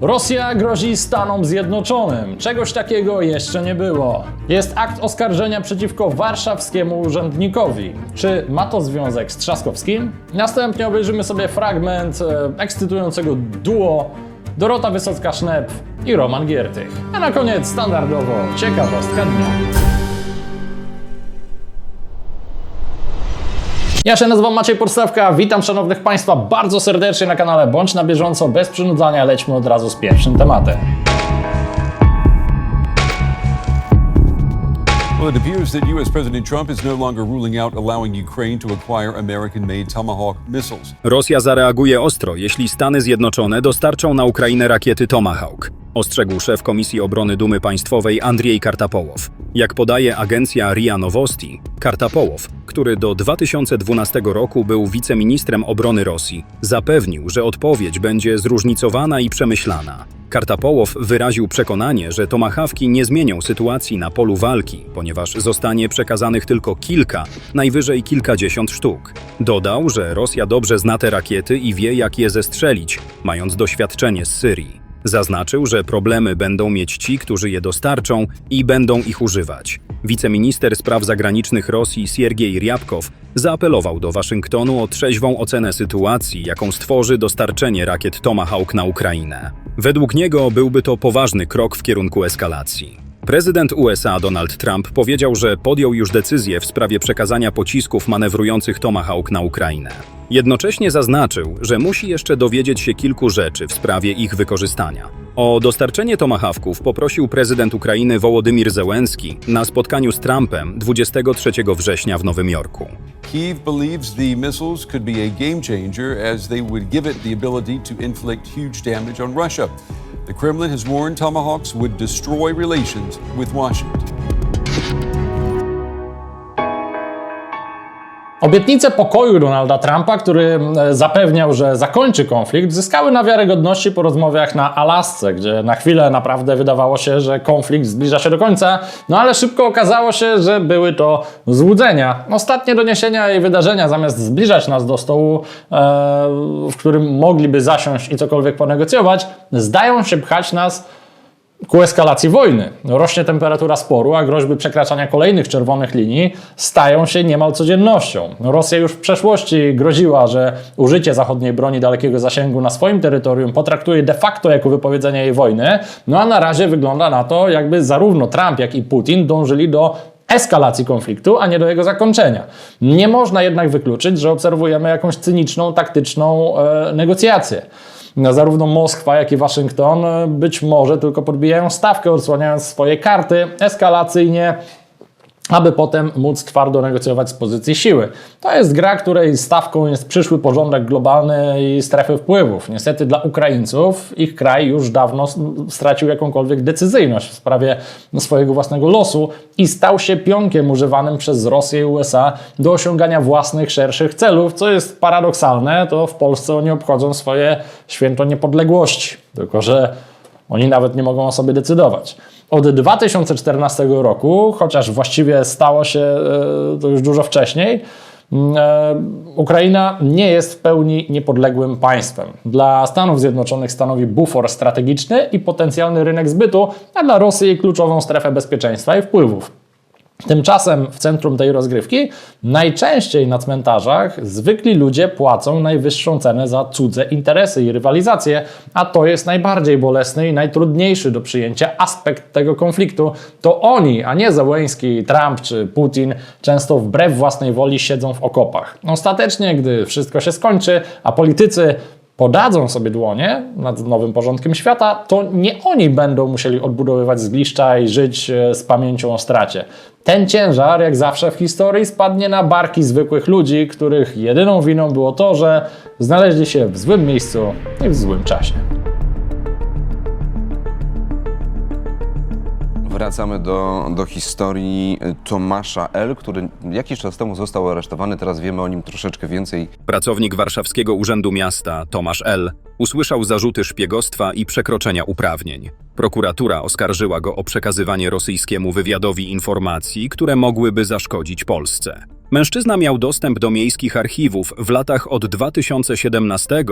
Rosja grozi Stanom Zjednoczonym. Czegoś takiego jeszcze nie było. Jest akt oskarżenia przeciwko warszawskiemu urzędnikowi. Czy ma to związek z Trzaskowskim? Następnie obejrzymy sobie fragment e, ekscytującego duo Dorota Wysocka-Sznep i Roman Giertych. A na koniec standardowo ciekawostka dnia. Ja się nazywam Maciej Podstawka, witam szanownych Państwa bardzo serdecznie na kanale Bądź na bieżąco, bez przynudzania, lećmy od razu z pierwszym tematem. Well, it appears that U.S. President Trump is no longer ruling out allowing Ukraine to acquire American made Tomahawk missiles. Rosja zareaguje ostro, jeśli Stany Zjednoczone dostarczą na Ukrainę rakiety Tomahawk, ostrzegł szef Komisji Obrony Dumy Państwowej Andrzej Kartapołow. Jak podaje agencja RIA Nowosti, Kartapołow, który do 2012 roku był wiceministrem obrony Rosji, zapewnił, że odpowiedź będzie zróżnicowana i przemyślana. Kartapołow wyraził przekonanie, że tomahawki nie zmienią sytuacji na polu walki, ponieważ zostanie przekazanych tylko kilka, najwyżej kilkadziesiąt sztuk. Dodał, że Rosja dobrze zna te rakiety i wie, jak je zestrzelić, mając doświadczenie z Syrii. Zaznaczył, że problemy będą mieć ci, którzy je dostarczą i będą ich używać. Wiceminister spraw zagranicznych Rosji Siergiej Ryabkow zaapelował do Waszyngtonu o trzeźwą ocenę sytuacji, jaką stworzy dostarczenie rakiet Tomahawk na Ukrainę. Według niego byłby to poważny krok w kierunku eskalacji. Prezydent USA Donald Trump powiedział, że podjął już decyzję w sprawie przekazania pocisków manewrujących Tomahawk na Ukrainę. Jednocześnie zaznaczył, że musi jeszcze dowiedzieć się kilku rzeczy w sprawie ich wykorzystania. O dostarczenie Tomahawków poprosił prezydent Ukrainy Wołodymir Zełenski na spotkaniu z Trumpem 23 września w Nowym Jorku. Kyiv believes the missiles could be a game changer as they would give it the ability to inflict huge damage on Russia. The Kremlin has warned Tomahawks would destroy relations with Washington. Obietnice pokoju Donalda Trumpa, który e, zapewniał, że zakończy konflikt, zyskały na wiarygodności po rozmowach na Alasce, gdzie na chwilę naprawdę wydawało się, że konflikt zbliża się do końca, no ale szybko okazało się, że były to złudzenia. Ostatnie doniesienia i wydarzenia, zamiast zbliżać nas do stołu, e, w którym mogliby zasiąść i cokolwiek ponegocjować, zdają się pchać nas ku eskalacji wojny. Rośnie temperatura sporu, a groźby przekraczania kolejnych czerwonych linii stają się niemal codziennością. Rosja już w przeszłości groziła, że użycie zachodniej broni dalekiego zasięgu na swoim terytorium potraktuje de facto jako wypowiedzenie jej wojny, no a na razie wygląda na to, jakby zarówno Trump, jak i Putin dążyli do eskalacji konfliktu, a nie do jego zakończenia. Nie można jednak wykluczyć, że obserwujemy jakąś cyniczną, taktyczną e, negocjację. No, zarówno Moskwa, jak i Waszyngton e, być może tylko podbijają stawkę, odsłaniając swoje karty eskalacyjnie, aby potem móc twardo negocjować z pozycji siły. To jest gra, której stawką jest przyszły porządek globalny i strefy wpływów. Niestety dla Ukraińców ich kraj już dawno stracił jakąkolwiek decyzyjność w sprawie swojego własnego losu i stał się pionkiem używanym przez Rosję i USA do osiągania własnych, szerszych celów, co jest paradoksalne, to w Polsce oni obchodzą swoje święto niepodległości. Tylko, że oni nawet nie mogą o sobie decydować. Od 2014 roku, chociaż właściwie stało się e, to już dużo wcześniej, mm, e, Ukraina nie jest w pełni niepodległym państwem. Dla Stanów Zjednoczonych stanowi bufor strategiczny i potencjalny rynek zbytu, a dla Rosji kluczową strefę bezpieczeństwa i wpływów. Tymczasem w centrum tej rozgrywki najczęściej na cmentarzach zwykli ludzie płacą najwyższą cenę za cudze interesy i rywalizację, a to jest najbardziej bolesny i najtrudniejszy do przyjęcia aspekt tego konfliktu. To oni, a nie Zełenski, Trump czy Putin, często wbrew własnej woli siedzą w okopach. Ostatecznie, gdy wszystko się skończy, a politycy podadzą sobie dłonie nad nowym porządkiem świata, to nie oni będą musieli odbudowywać zgliszcza i żyć e, z pamięcią o stracie. Ten ciężar, jak zawsze w historii, spadnie na barki zwykłych ludzi, których jedyną winą było to, że znaleźli się w złym miejscu i w złym czasie. Wracamy do, do historii Tomasza L., który jakiś czas temu został aresztowany. Teraz wiemy o nim troszeczkę więcej. Pracownik warszawskiego Urzędu Miasta, Tomasz L., usłyszał zarzuty szpiegostwa i przekroczenia uprawnień. Prokuratura oskarżyła go o przekazywanie rosyjskiemu wywiadowi informacji, które mogłyby zaszkodzić Polsce. Mężczyzna miał dostęp do miejskich archiwów w latach od 2017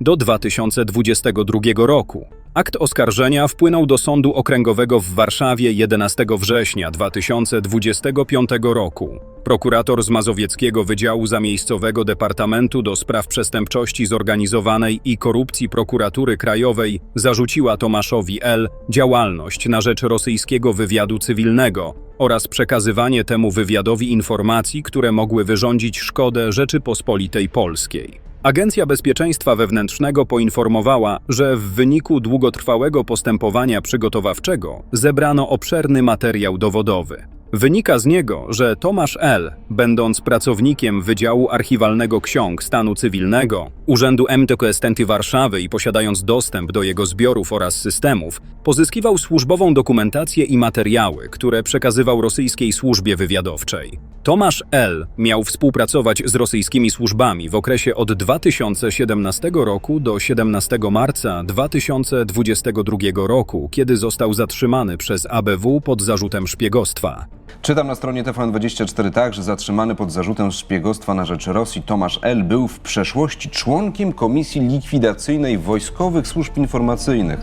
do 2022 roku. Akt oskarżenia wpłynął do Sądu Okręgowego w Warszawie 11 września 2025 roku. Prokurator z Mazowieckiego Wydziału Zamiejscowego Departamentu do Spraw Przestępczości Zorganizowanej i Korupcji Prokuratury Krajowej zarzuciła Tomaszowi L. działalność na rzecz rosyjskiego wywiadu cywilnego oraz przekazywanie temu wywiadowi informacji, które mogły wyrządzić szkodę Rzeczypospolitej Polskiej. Agencja Bezpieczeństwa Wewnętrznego poinformowała, że w wyniku długotrwałego postępowania przygotowawczego zebrano obszerny materiał dowodowy. Wynika z niego, że Tomasz L., będąc pracownikiem Wydziału Archiwalnego Ksiąg Stanu Cywilnego, Urzędu MTKSTenty Warszawy i posiadając dostęp do jego zbiorów oraz systemów, pozyskiwał służbową dokumentację i materiały, które przekazywał rosyjskiej służbie wywiadowczej. Tomasz L. miał współpracować z rosyjskimi służbami w okresie od 2017 roku do 17 marca 2022 roku, kiedy został zatrzymany przez ABW pod zarzutem szpiegostwa. Czytam na stronie TVN24 tak, że zatrzymany pod zarzutem szpiegostwa na rzecz Rosji Tomasz L. był w przeszłości członkiem Komisji Likwidacyjnej Wojskowych Służb Informacyjnych.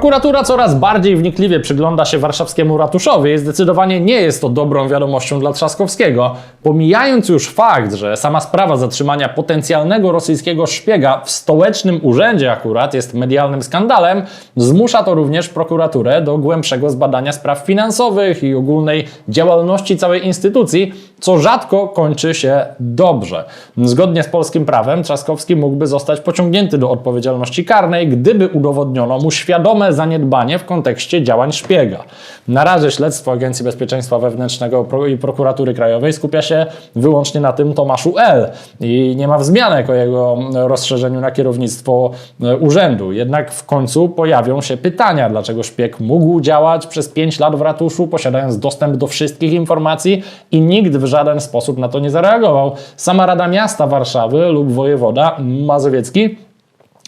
Prokuratura coraz bardziej wnikliwie przygląda się warszawskiemu ratuszowi i zdecydowanie nie jest to dobrą wiadomością dla Trzaskowskiego. Pomijając już fakt, że sama sprawa zatrzymania potencjalnego rosyjskiego szpiega w stołecznym urzędzie akurat jest medialnym skandalem, zmusza to również prokuraturę do głębszego zbadania spraw finansowych i ogólnej działalności całej instytucji, co rzadko kończy się dobrze. Zgodnie z polskim prawem Trzaskowski mógłby zostać pociągnięty do odpowiedzialności karnej, gdyby udowodniono mu świadome zaniedbanie w kontekście działań szpiega. Na razie śledztwo Agencji Bezpieczeństwa Wewnętrznego i Prokuratury Krajowej skupia się wyłącznie na tym Tomaszu L. i nie ma wzmianek o jego rozszerzeniu na kierownictwo e, urzędu. Jednak w końcu pojawią się pytania, dlaczego szpieg mógł działać przez 5 lat w ratuszu, posiadając dostęp do wszystkich informacji i nikt w żaden sposób na to nie zareagował. Sama Rada Miasta Warszawy lub wojewoda Mazowiecki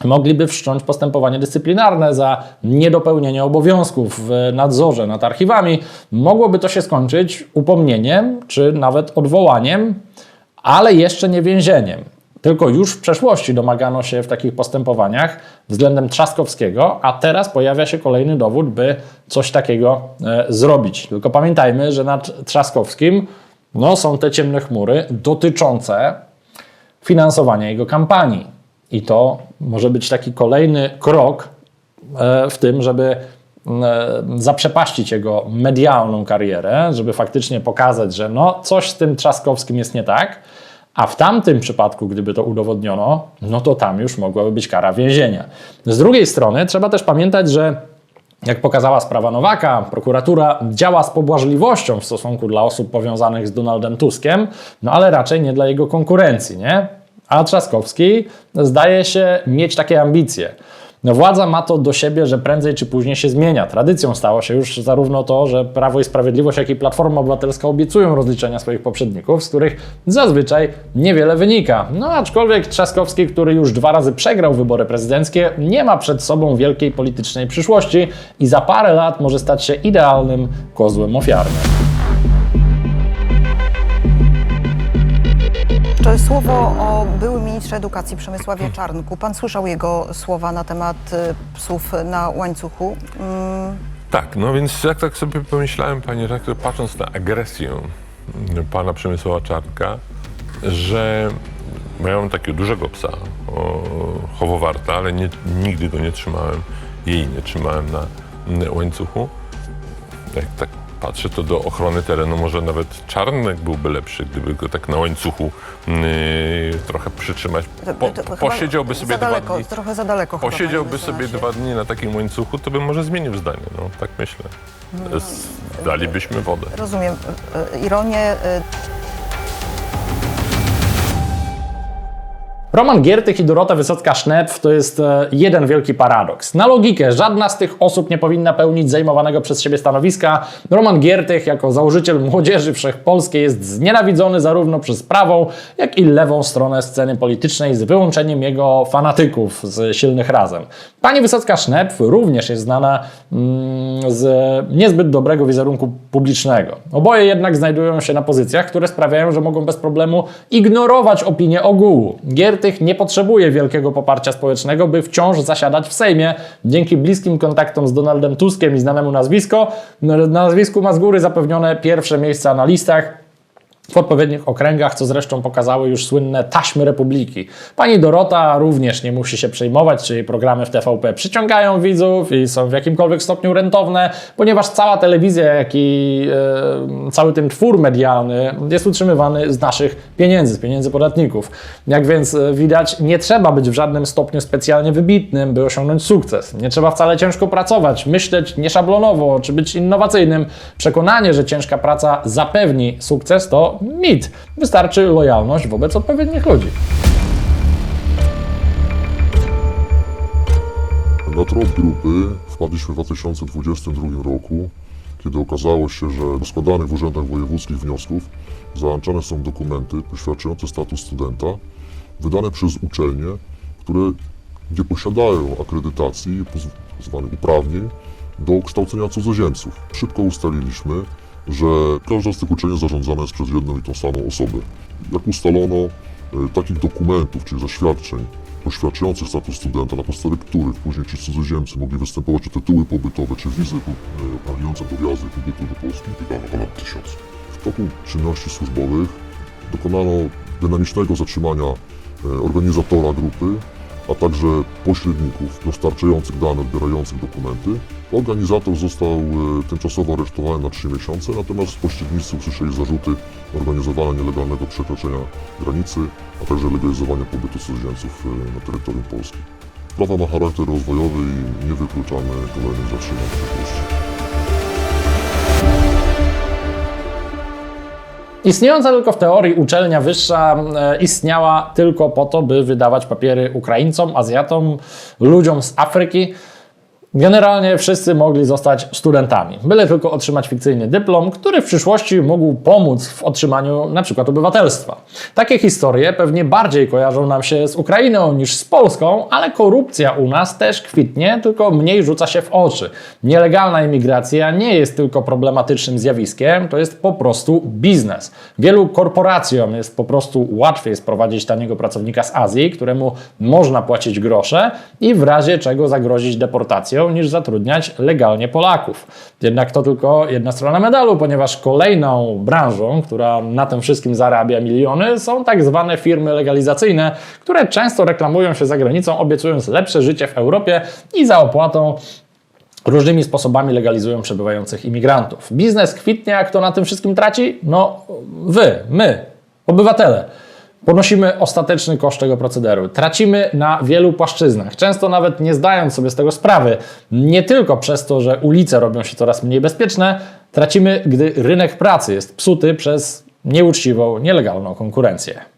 mogliby wszcząć postępowanie dyscyplinarne za niedopełnienie obowiązków w nadzorze nad archiwami. Mogłoby to się skończyć upomnieniem czy nawet odwołaniem, ale jeszcze nie więzieniem. Tylko już w przeszłości domagano się w takich postępowaniach względem Trzaskowskiego, a teraz pojawia się kolejny dowód, by coś takiego e, zrobić. Tylko pamiętajmy, że nad Trzaskowskim no, są te ciemne chmury dotyczące finansowania jego kampanii. I to może być taki kolejny krok e, w tym, żeby e, zaprzepaścić jego medialną karierę, żeby faktycznie pokazać, że no coś z tym Trzaskowskim jest nie tak, a w tamtym przypadku, gdyby to udowodniono, no to tam już mogłaby być kara więzienia. Z drugiej strony trzeba też pamiętać, że jak pokazała sprawa Nowaka, prokuratura działa z pobłażliwością w stosunku dla osób powiązanych z Donaldem Tuskiem, no ale raczej nie dla jego konkurencji, nie? A Trzaskowski zdaje się mieć takie ambicje. No władza ma to do siebie, że prędzej czy później się zmienia. Tradycją stało się już zarówno to, że Prawo i Sprawiedliwość, jak i Platforma Obywatelska obiecują rozliczenia swoich poprzedników, z których zazwyczaj niewiele wynika. No aczkolwiek Trzaskowski, który już dwa razy przegrał wybory prezydenckie, nie ma przed sobą wielkiej politycznej przyszłości i za parę lat może stać się idealnym kozłem ofiarnym. Jeszcze słowo o byłym ministrze edukacji Przemysławie Czarnku. Pan słyszał jego słowa na temat y, psów na łańcuchu. Mm, Tak, no więc jak tak sobie pomyślałem, panie redaktor, patrząc na agresję mm, pana Przemysława Czarnka, że miałem takiego dużego psa, o, chowowarta, ale nie, nigdy go nie trzymałem, jej nie trzymałem na, łańcuchu. Jak tak patrzę, to do ochrony terenu może nawet Czarnek byłby lepszy, gdyby go tak na łańcuchu yy, trochę przytrzymać. to- Po, to chyba posiedziałby sobie dwa daleko, dni. Trochę za daleko. Posiedziałby sobie dwa dni na takim łańcuchu, to bym może zmienił zdanie, no tak myślę. Z- Dalibyśmy wodę. Rozumiem y, y, ironię. Roman Giertych i Dorota Wysocka-Sznepf to jest e, jeden wielki paradoks. Na logikę żadna z tych osób nie powinna pełnić zajmowanego przez siebie stanowiska. Roman Giertych jako założyciel Młodzieży Wszechpolskiej jest znienawidzony zarówno przez prawą, jak i lewą stronę sceny politycznej z wyłączeniem jego fanatyków z silnych razem. Pani Wysocka-Sznepf również jest znana mm, z niezbyt dobrego wizerunku publicznego. Oboje jednak znajdują się na pozycjach, które sprawiają, że mogą bez problemu ignorować opinię ogółu. Giertych nie potrzebuje wielkiego poparcia społecznego, by wciąż zasiadać w Sejmie. Dzięki bliskim kontaktom z Donaldem Tuskiem i znanemu nazwisko, na nazwisku ma z góry zapewnione pierwsze miejsca na listach w odpowiednich okręgach, co zresztą pokazały już słynne taśmy Republiki. Pani Dorota również nie musi się przejmować, czy jej programy w TVP przyciągają widzów i są w jakimkolwiek stopniu rentowne, ponieważ cała telewizja, jak i e, cały ten twór medialny jest utrzymywany z naszych pieniędzy, z pieniędzy podatników. Jak więc e, widać, nie trzeba być w żadnym stopniu specjalnie wybitnym, by osiągnąć sukces. Nie trzeba wcale ciężko pracować, myśleć nieszablonowo, czy być innowacyjnym. Przekonanie, że ciężka praca zapewni sukces, to mit. Wystarczy lojalność wobec odpowiednich ludzi. Na trop grupy wpadliśmy w 2022 roku, kiedy okazało się, że do składanych w urzędach wojewódzkich wniosków załączane są dokumenty poświadczające status studenta, wydane przez uczelnie, które nie posiadają akredytacji, zwanych uprawnień do kształcenia cudzoziemców. Szybko ustaliliśmy, że każda z tych uczelni zarządzana jest przez jedną i tą samą osobę. Jak ustalono, e, takich dokumentów, czyli zaświadczeń poświadczających status studenta, na podstawie których później ci cudzoziemcy mogli występować o tytuły pobytowe czy wizy e, uprawniające do wjazdu i pobytu do Polski, wydano ponad tysiąc. W toku czynności służbowych dokonano dynamicznego zatrzymania e, organizatora grupy, a także pośredników dostarczających dane, odbierających dokumenty. Organizator został e, tymczasowo aresztowany na 3 miesiące, natomiast pośrednicy usłyszeli zarzuty organizowania nielegalnego przekroczenia granicy, a także legalizowania pobytu cudzoziemców e, na terytorium Polski. Sprawa ma charakter rozwojowy i nie wykluczamy kolejnych zatrzymań w przyszłości. Istniejąca tylko w teorii uczelnia wyższa e, istniała tylko po to, by wydawać papiery Ukraińcom, Azjatom, ludziom z Afryki. Generalnie wszyscy mogli zostać studentami, byle tylko otrzymać fikcyjny dyplom, który w przyszłości mógł pomóc w otrzymaniu na przykład obywatelstwa. Takie historie pewnie bardziej kojarzą nam się z Ukrainą niż z Polską, ale korupcja u nas też kwitnie, tylko mniej rzuca się w oczy. Nielegalna imigracja nie jest tylko problematycznym zjawiskiem, to jest po prostu biznes. Wielu korporacjom jest po prostu łatwiej sprowadzić taniego pracownika z Azji, któremu można płacić grosze i w razie czego zagrozić deportacją, niż zatrudniać legalnie Polaków. Jednak to tylko jedna strona medalu, ponieważ kolejną branżą, która na tym wszystkim zarabia miliony, są tak zwane firmy legalizacyjne, które często reklamują się za granicą, obiecując lepsze życie w Europie i za opłatą różnymi sposobami legalizują przebywających imigrantów. Biznes kwitnie, a kto na tym wszystkim traci? No wy, my, obywatele. Ponosimy ostateczny koszt tego procederu. Tracimy na wielu płaszczyznach, często nawet nie zdając sobie z tego sprawy. Nie tylko przez to, że ulice robią się coraz mniej bezpieczne, tracimy, gdy rynek pracy jest psuty przez nieuczciwą, nielegalną konkurencję.